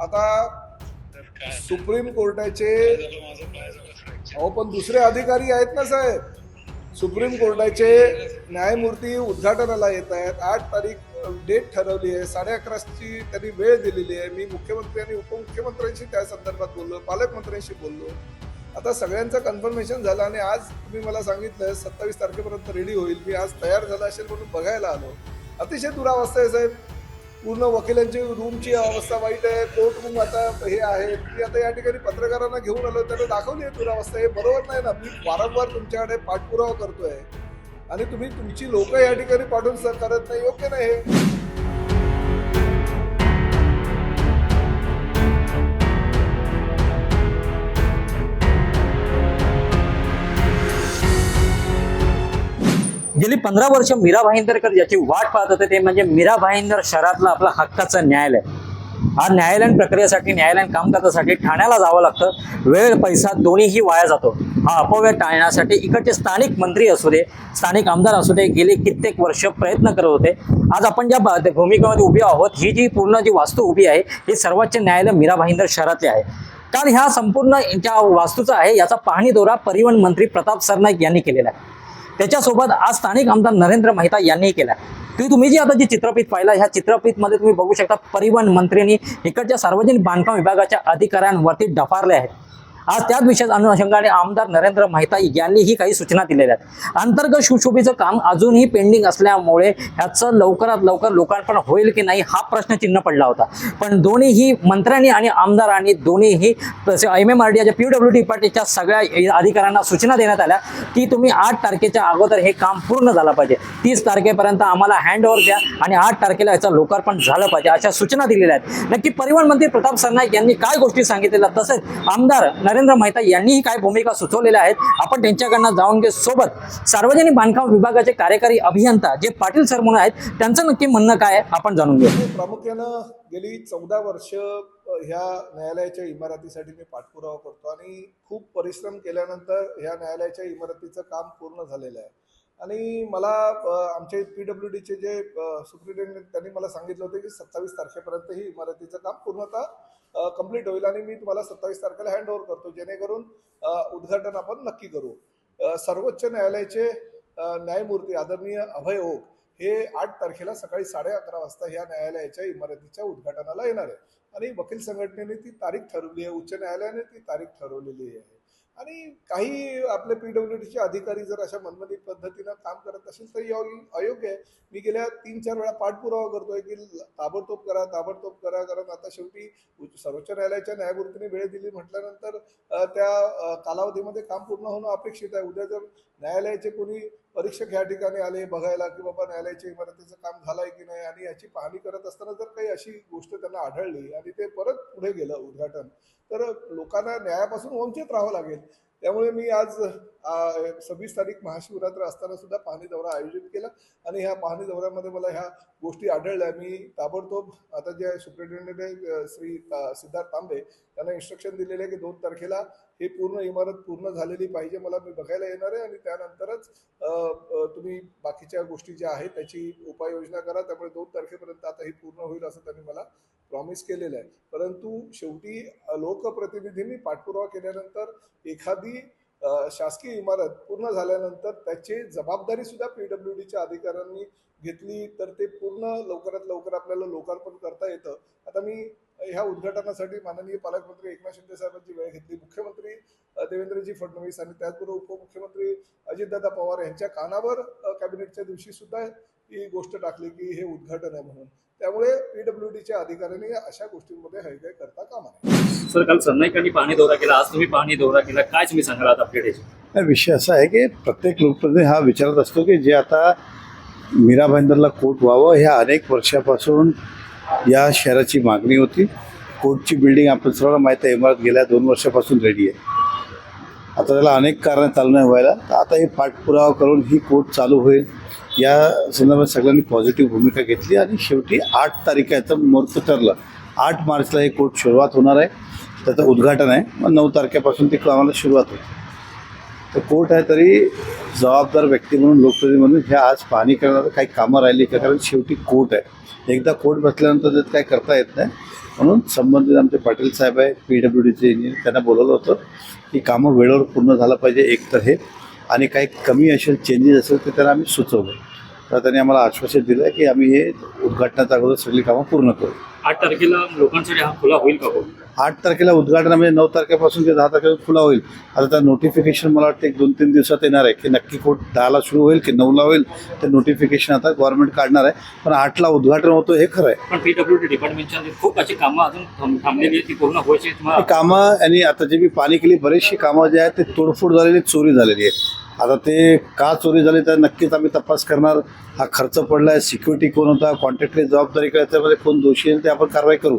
आता सुप्रीम कोर्टाचे अहो पण दुसरे अधिकारी आहेत ना साहेब. सुप्रीम कोर्टाचे न्यायमूर्ती उद्घाटनाला येत आहेत. आठ तारीख डेट ठरवली आहे. साडे अकराची त्यांनी वेळ दिलेली आहे. मी मुख्यमंत्री आणि उपमुख्यमंत्र्यांशी त्या संदर्भात बोललो. पालकमंत्र्यांशी बोललो. आता सगळ्यांचं कन्फर्मेशन झालं आणि आज तुम्ही मला सांगितलं सत्तावीस तारखेपर्यंत रेडी होईल. मी आज तयार झाला असेल म्हणून बघायला आलो. अतिशय दुरावस्था आहे साहेब. पूर्ण वकिलांची रूमची अवस्था वाईट आहे कोर्ट रूम आता हे आहे. मी आता या ठिकाणी पत्रकारांना घेऊन आलो त्याने दाखवली आहे दुरावस्था. हे बरोबर नाही ना. मी वारंवार तुमच्याकडे पाठपुरावा करतोय. आणि तुम्ही तुमची लोक या ठिकाणी पाठवून सर करत नाही. योग्य नाही हे. गेली पंधरा वर्ष मीरा भाईंदरकर ज्याची वाट पाहत होते ते म्हणजे मीरा भाईंदर शहरातलं आपलं हक्काचं न्यायालय. हा न्यायालयीन प्रक्रियेसाठी न्यायालयीन कामकाजासाठी ठाण्याला जावं लागतं. वेळ पैसा दोन्हीही वाया जातो. हा अपव्यय टाळण्यासाठी इकडचे स्थानिक मंत्री असू दे स्थानिक आमदार असू दे गेले कित्येक वर्ष प्रयत्न करत होते. आज आपण ज्या भूमिकेमध्ये उभी आहोत ही जी पूर्ण जी वास्तू उभी आहे ही सर्वोच्च न्यायालय मीरा भाईंदर शहरातले आहे. कारण ह्या संपूर्ण ज्या वास्तूचा आहे याचा पाहणी दौरा परिवहन मंत्री प्रताप सरनाईक यांनी केलेला आहे. त्याच्यासोबत आज स्थानिक आमदार नरेंद्र मेहता यांनीही केला तुम्ही तुम्ही जी आता जी चित्रपीठ पाहिला ह्या चित्रफितमध्ये तुम्ही बघू शकता परिवहन मंत्र्यांनी इकडच्या सार्वजनिक बांधकाम विभागाच्या अधिकाऱ्यांवरती डफारले आहेत. आज त्याच विषयात अनुषंगाने आमदार नरेंद्र मेहता यांनीही काही सूचना दिलेल्या आहेत. अंतर्गत सुशोभीचं काम अजूनही पेंडिंग असल्यामुळे ह्याचं लवकरात लवकर लोकार्पण होईल की नाही हा प्रश्न चिन्ह पडला होता. पण दोन्हीही मंत्र्यांनी आणि आमदारांनी दोन्हीही M M R D P W D पार्टीच्या सगळ्या अधिकाऱ्यांना सूचना देण्यात आल्या की तुम्ही आठ तारखेच्या अगोदर हे काम पूर्ण झालं पाहिजे. तीस तारखेपर्यंत आम्हाला हँड ओव्हर द्या आणि आठ तारखेला याचं लोकार्पण झालं पाहिजे अशा सूचना दिलेल्या आहेत. नक्की परिवहन मंत्री प्रताप सरनाईक यांनी काय गोष्टी सांगितलेल्या तसेच आमदार नरेंद्र मेहता यांनीही काय भूमिका सुचवलेल्या आहेत आपण त्यांच्याकडनं जाऊन घे सोबत सार्वजनिक बांधकाम विभागाचे कार्यकारी अभियंता जे पाटील सर म्हणून आहेत त्यांचं नक्की म्हणणं काय आपण जाणून घेऊ. प्रामुख्यानं गेली चौदा वर्ष ह्या न्यायालयाच्या इमारतीसाठी मी पाठपुरावा करतो आणि खूप परिश्रम केल्यानंतर ह्या न्यायालयाच्या इमारतीचं काम पूर्ण झालेलं आहे. आणि मला आमचे पी डब्ल्यू डीचे जे सुप्रिटेंडेंट त्यांनी मला सांगितलं होतं की सत्तावीस तारखेपर्यंत ही इमारतीचं काम पूर्णतः कंप्लीट होईल आणि मी तुम्हाला सत्तावीस तारखेला हँड ओव्हर करतो जेणेकरून उद्घाटन आपण नक्की करू. सर्वोच्च न्यायालयाचे न्यायमूर्ती आदरणीय अभय ओक हे आठ तारखेला सकाळी साडे अकरा वाजता ह्या न्यायालयाच्या इमारतीच्या उद्घाटनाला येणार आहे. आणि वकील संघटनेने ती तारीख ठरवली आहे उच्च न्यायालयाने ती तारीख ठरवलेली आहे. आणि काही आपले पी डब्ल्यू डीचे अधिकारी जर अशा मनमनी पद्धतीनं काम करत असेल तर अयोग्य आहे. मी गेल्या तीन चार वेळा पाठपुरावा करतोय की ताबडतोब करा ताबडतोब करा. कारण आता शेवटी सर्वोच्च न्यायालयाच्या न्यायमूर्तीने वेळ दिली म्हटल्यानंतर त्या कालावधीमध्ये काम पूर्ण होणं अपेक्षित आहे. उद्या जर न्यायालयाचे कोणी परीक्षक ह्या ठिकाणी आले बघायला की बाबा न्यायालयाच्या इमारतीचं काम झालंय की नाही आणि याची पाहणी करत असताना जर काही अशी गोष्ट त्यांना आढळली आणि ते परत पुढे गेलं उद्घाटन तर लोकांना न्यायापासून वंचित राहावं लागेल. त्यामुळे मी आज सव्वीस तारीख महाशिवरात्र असताना सुद्धा पाहणी दौरा आयोजित केला. आणि ह्या पाहणी दौऱ्यामध्ये मला ह्या गोष्टी आढळल्या. मी ताबडतोब आता जे सुप्रिटेंडेंट आहे, श्री सिद्धार्थ तांबे त्यांना इन्स्ट्रक्शन दिलेले आहे की दोन तारखेला हे पूर्ण इमारत पूर्ण झालेली पाहिजे. मला मी बघायला येणार आहे आणि त्यानंतरच तुम्ही बाकीच्या गोष्टी ज्या आहेत त्याची उपाययोजना करा. त्यामुळे दोन तारखेपर्यंत आता ही पूर्ण होईल असं त्यांनी मला प्रॉमिस केलेलं आहे. परंतु शेवटी लोकप्रतिनिधींनी पाठपुरावा केल्यानंतर एखादी शासकीय इमारत पूर्ण झाल्यानंतर त्याची जबाबदारी सुद्धा पी डब्ल्यू डीच्या अधिकाऱ्यांनी घेतली तर ते पूर्ण लवकरात लवकर आपल्याला लोकार्पण करता येतं. आता मी ह्या उद्घाटनासाठी माननीय पालकमंत्री एकनाथ शिंदे साहेबांची वेळ घेतली. मुख्यमंत्री देवेंद्रजी फडणवीस आणि त्याचबरोबर उपमुख्यमंत्री अजितदादा पवार यांच्या कानावर कॅबिनेटच्या दिवशी सुद्धा ही गोष्ट टाकली की हे उद्घाटन आहे म्हणून. त्यामुळे पीडब्ल्यू डीच्या अधिकाऱ्यांनी अशा गोष्टींमध्ये हयगय करता कामा नये. सर काल सरनाईकांनी पाहणी दौरा केला. आज तुम्ही पाहणी दौरा केला. काय तुम्ही सांगाल आता अपडेट विषय असा आहे की प्रत्येक लोकप्रतिनिधी हा विचारत असतो की जे आता मीरा भाईंदरला कोर्ट व्हावं ह्या अनेक वर्षापासून या शहराची मागणी होती. कोर्टची बिल्डिंग आपण सर्वांना माहीत आहे इमारत गेल्या दोन वर्षापासून रेडी आहे. आता त्याला अनेक कारणं चालू नाही व्हायला. तर आता हे पाठपुरावा करून ही कोर्ट चालू होईल. या संदर्भात सगळ्यांनी पॉझिटिव्ह भूमिका घेतली आणि शेवटी आठ तारीख याचं मुहूर्त ठरलं. आठ मार्चला हे कोर्ट सुरुवात होणार आहे. त्याचं उद्घाटन आहे. मग नऊ तारखेपासून ती कामाला सुरुवात होईल. तर कोर्ट आहे तरी जबाबदार व्यक्ती म्हणून लोकप्रतिनिधी म्हणून हे आज पाहणी करणारं काही कामं राहिली का? कारण शेवटी कोर्ट आहे. एकदा कोर्ट बसल्यानंतर त्यात काही करता येत नाही. म्हणून संबंधित आमचे पाटील साहेब आहे पी डब्ल्यू डीचे इंजिनियर त्यांना बोलवलं होतं की कामं वेळेवर पूर्ण झालं पाहिजे एक तर हे. आणि काही कमी असेल चेंजेस असेल ते त्यांना आम्ही सुचवलं. तर त्यांनी आम्हाला आश्वासन दिलं आहे की आम्ही हे उद्घाटनाचा अगोदर सगळी कामं पूर्ण करू. आठ तारखेला लोकांसाठी हा खुला होईल का आठ तारखेला उद्घाटन म्हणजे नऊ तारखेपासून ते दहा तारखेला खुला होईल. आता त्या नोटिफिकेशन मला वाटतं एक दोन तीन दिवसात येणार आहे की नक्की कोर्ट दहाला सुरू होईल की नऊला होईल ते नोटिफिकेशन आता गव्हर्नमेंट काढणार आहे. पण आठला उद्घाटन होतं हे खरं आहे. पण पीडब्ल्यू डी डिपार्टमेंटच्या खूप अशी कामं अजून थांब- थांबलेली आहेत ती पूर्ण व्हायची तुम्हाला कामं आणि आता जे मी पाणी केली बरीचशी कामं जे आहेत ते तोडफोड झालेली चोरी झालेली आहे आता ते का चोरी झाली तर नक्कीच आम्ही तपास करणार. हा खर्च पडला आहे सिक्युरिटी कोण होता कॉन्ट्रॅक्टरी जबाबदारी काय त्यामध्ये कोण दोषी आहे ते आपण आपण कारवाई करू.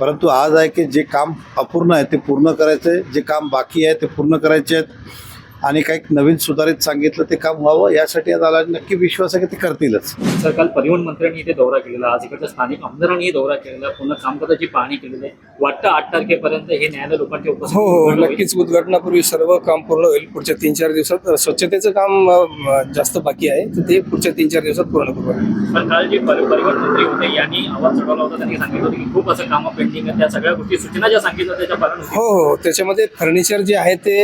परंतु आज आहे की जे काम अपूर्ण आहे ते पूर्ण करायचं आहे जे काम बाकी आहे ते पूर्ण करायचे आहेत. आणि काही नवीन सुधारित सांगितलं ते काम व्हावं यासाठी आज आला नक्की विश्वास आहे की ते करतीलच सर काल परिवहन मंत्र्यांनी इथे दौरा केलेला आज इकडच्या स्थानिक आमदारांनी दौरा केलेला पूर्ण कामकाजाची पाहणी केलेली आहे वाटतं आठ तारखेपर्यंत हे न्यायालय लोकांच्या उपस्थितीत हो हो होईल. नक्कीच उद्घाटनापूर्वी सर्व काम पूर्ण होईल पुढच्या तीन चार दिवसात स्वच्छतेचं काम जास्त बाकी आहे तर ते पुढच्या तीन चार दिवसात पूर्ण करू पण काल जे परि- परिवहन मंत्री होते यांनी आवाज चढवला होता त्यांनी सांगितलं होतं की खूप असं कामं पेंडिंग आहेत त्या सगळ्या गोष्टी सूचना ज्या सांगितल्या त्याच्या. हो हो त्याच्यामध्ये फर्निचर जे आहे ते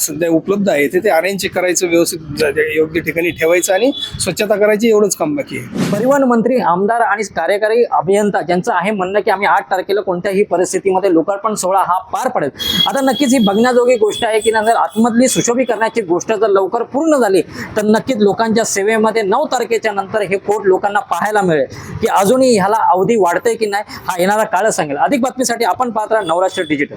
सध्या उपलब्ध आहे. ते ते अरेंज करायचं व्यवस्थित योग्य ठिकाणी ठेवायचं आणि स्वच्छता करायची एवढंच काम बाकी आहे. परिवहन मंत्री आमदार आणि कार्यकारी अभियंता ज्यांचं आहे म्हणणं की आम्ही आठ तारखेला कोणत्याही परिस्थितीमध्ये लोकार्पण सोहळा हा पार पडेल. आता नक्कीच ही बघण्याजोगी गोष्ट आहे की नंतर आतमधली सुशोभीकरणाची गोष्ट जर लवकर पूर्ण झाली तर नक्कीच लोकांच्या सेवेमध्ये नऊ तारखेच्या नंतर हे कोर्ट लोकांना पाहायला मिळेल की अजूनही ह्याला अवधी वाढते की नाही हा येणारा काळ सांगेल. अधिक बातमीसाठी आपण पाहत राहा नवराष्ट्र डिजिटल.